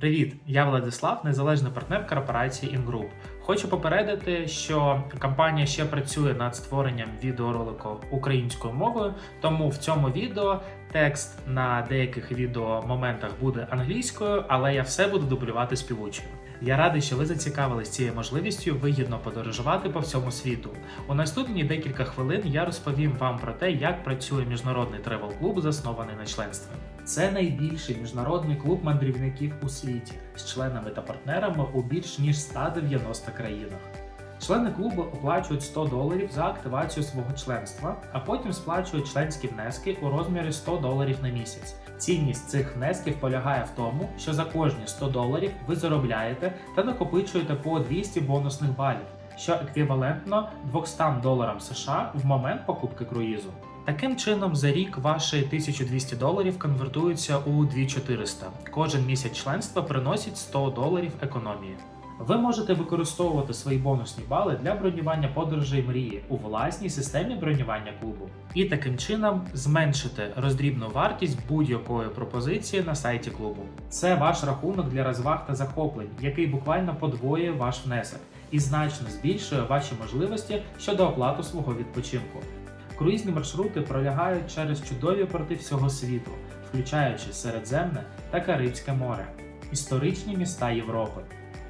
Привіт, я Владислав, незалежний партнер корпорації Ingroup. Хочу попередити, що компанія ще працює над створенням відеоролику українською мовою, тому в цьому відео текст на деяких відеомоментах буде англійською, але я все буду дублювати співучою. Я радий, що ви зацікавились цією можливістю вигідно подорожувати по всьому світу. У наступні декілька хвилин я розповім вам про те, як працює міжнародний тревел-клуб, заснований на членстві. Це найбільший міжнародний клуб мандрівників у світі з членами та партнерами у більш ніж 190 країнах. Члени клубу оплачують 100 доларів за активацію свого членства, а потім сплачують членські внески у розмірі 100 доларів на місяць. Цінність цих внесків полягає в тому, що за кожні 100 доларів ви заробляєте та накопичуєте по 200 бонусних балів, що еквівалентно 200 доларам США в момент покупки круїзу. Таким чином, за рік ваші 1200 доларів конвертуються у 2400. Кожен місяць членства приносить 100 доларів економії. Ви можете використовувати свої бонусні бали для бронювання подорожей мрії у власній системі бронювання клубу. І таким чином зменшити роздрібну вартість будь-якої пропозиції на сайті клубу. Це ваш рахунок для розваг та захоплень, який буквально подвоює ваш внесок і значно збільшує ваші можливості щодо оплати свого відпочинку. Круїзні маршрути пролягають через чудові порти всього світу, включаючи Середземне та Карибське море, історичні міста Європи,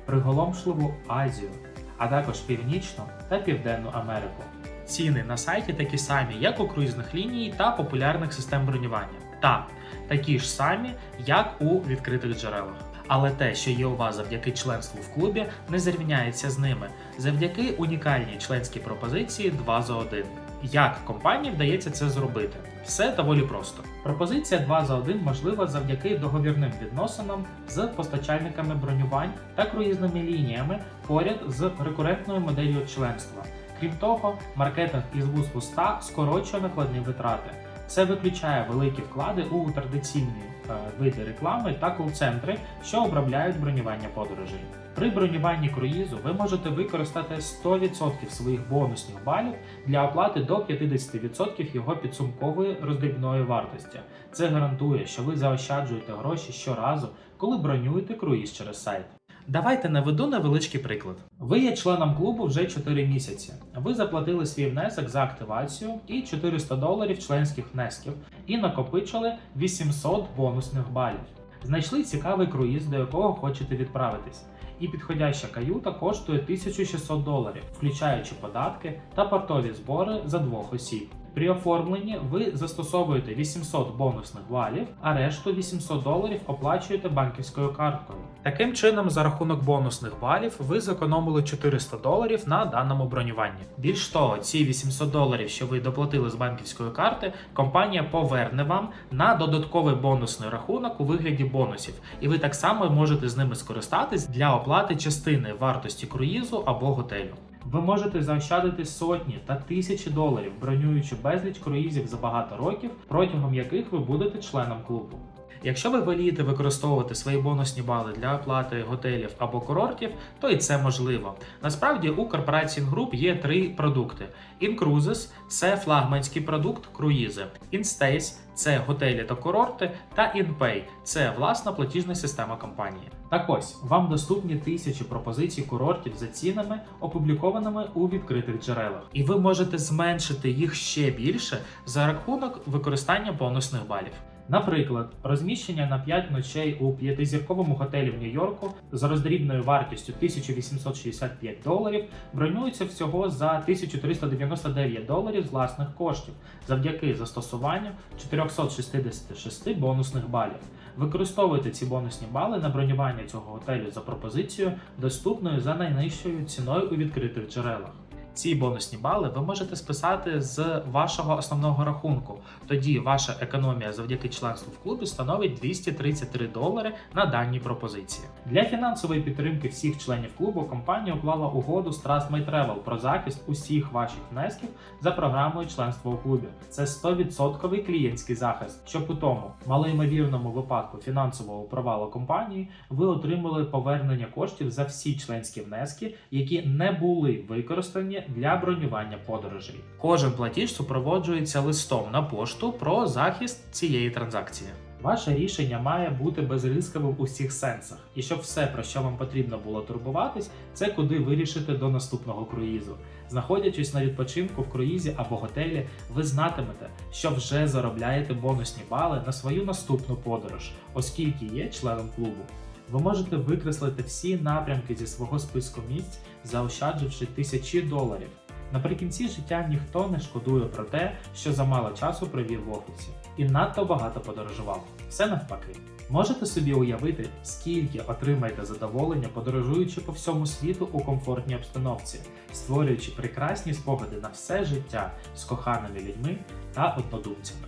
приголомшливу Азію, а також Північну та Південну Америку. Ціни на сайті такі самі, як у круїзних ліній та популярних систем бронювання, та такі ж самі, як у відкритих джерелах. Але те, що є у вас завдяки членству в клубі, не зрівняється з ними завдяки унікальній членській пропозиції 2 за 1. Як компанії вдається це зробити? Все доволі просто. Пропозиція 2 за 1 можлива завдяки договірним відносинам з постачальниками бронювань та круїзними лініями поряд з рекурентною моделлю членства. Крім того, маркетинг із вуз в скорочує накладні витрати. Це виключає великі вклади у традиційні е, види реклами та кол-центри, що обробляють бронювання подорожей. При бронюванні круїзу ви можете використати 100% своїх бонусних балів для оплати до 50% його підсумкової роздрібної вартості. Це гарантує, що ви заощаджуєте гроші щоразу, коли бронюєте круїз через сайт. Давайте наведу невеличкий приклад. Ви є членом клубу вже 4 місяці. Ви заплатили свій внесок за активацію і 400 доларів членських внесків і накопичили 800 бонусних балів. Знайшли цікавий круїз, до якого хочете відправитись. І підходяща каюта коштує 1600 доларів, включаючи податки та портові збори за двох осіб. При оформленні ви застосовуєте 800 бонусних балів, а решту 800 доларів оплачуєте банківською карткою. Таким чином, за рахунок бонусних балів, ви зекономили 400 доларів на даному бронюванні. Більш того, ці 800 доларів, що ви доплатили з банківської карти, компанія поверне вам на додатковий бонусний рахунок у вигляді бонусів, і ви так само можете з ними скористатись для оплати частини вартості круїзу або готелю. Ви можете заощадити сотні та тисячі доларів, бронюючи безліч круїзів за багато років, протягом яких ви будете членом клубу. Якщо ви волієте використовувати свої бонусні бали для оплати готелів або курортів, то і це можливо. Насправді у корпорації Group є три продукти: InCruises – це флагманський продукт круїзи, InStays – це готелі та курорти, та InPay – це власна платіжна система компанії. Так ось вам доступні тисячі пропозицій курортів за цінами, опублікованими у відкритих джерелах, і ви можете зменшити їх ще більше за рахунок використання бонусних балів. Наприклад, розміщення на 5 ночей у п'ятизірковому готелі в Нью-Йорку з роздрібною вартістю 1865 доларів бронюється всього за 1399 доларів з власних коштів завдяки застосуванню 466 бонусних балів. Використовуйте ці бонусні бали на бронювання цього готелю за пропозицією, доступною за найнижчою ціною у відкритих джерелах. Ці бонусні бали ви можете списати з вашого основного рахунку. Тоді ваша економія завдяки членству в клубі становить 233 долари на даній пропозиції. Для фінансової підтримки всіх членів клубу компанія уклала угоду з Trust My Travel про захист усіх ваших внесків за програмою членства у клубі. Це 100% клієнтський захист, щоб у тому малоймовірному випадку фінансового провалу компанії ви отримали повернення коштів за всі членські внески, які не були використані для бронювання подорожей. Кожен платіж супроводжується листом на пошту про захист цієї транзакції. Ваше рішення має бути безризковим у всіх сенсах, і щоб все, про що вам потрібно було турбуватись, це куди вирішити до наступного круїзу. Знаходячись на відпочинку в круїзі або готелі, ви знатимете, що вже заробляєте бонусні бали на свою наступну подорож, оскільки є членом клубу. Ви можете викреслити всі напрямки зі свого списку місць, заощадживши тисячі доларів. Наприкінці життя ніхто не шкодує про те, що замало часу провів в офісі і надто багато подорожував. Все навпаки. Можете собі уявити, скільки отримаєте задоволення, подорожуючи по всьому світу у комфортній обстановці, створюючи прекрасні спогади на все життя з коханими людьми та однодумцями.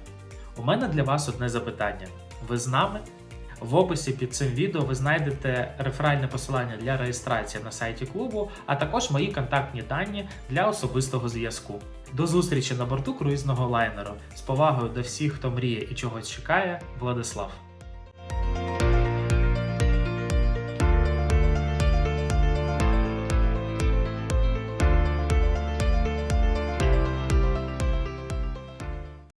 У мене для вас одне запитання: ви з нами? В описі під цим відео ви знайдете реферальне посилання для реєстрації на сайті клубу, а також мої контактні дані для особистого зв'язку. До зустрічі на борту круїзного лайнеру з повагою до всіх, хто мріє і чогось чекає, Владислав.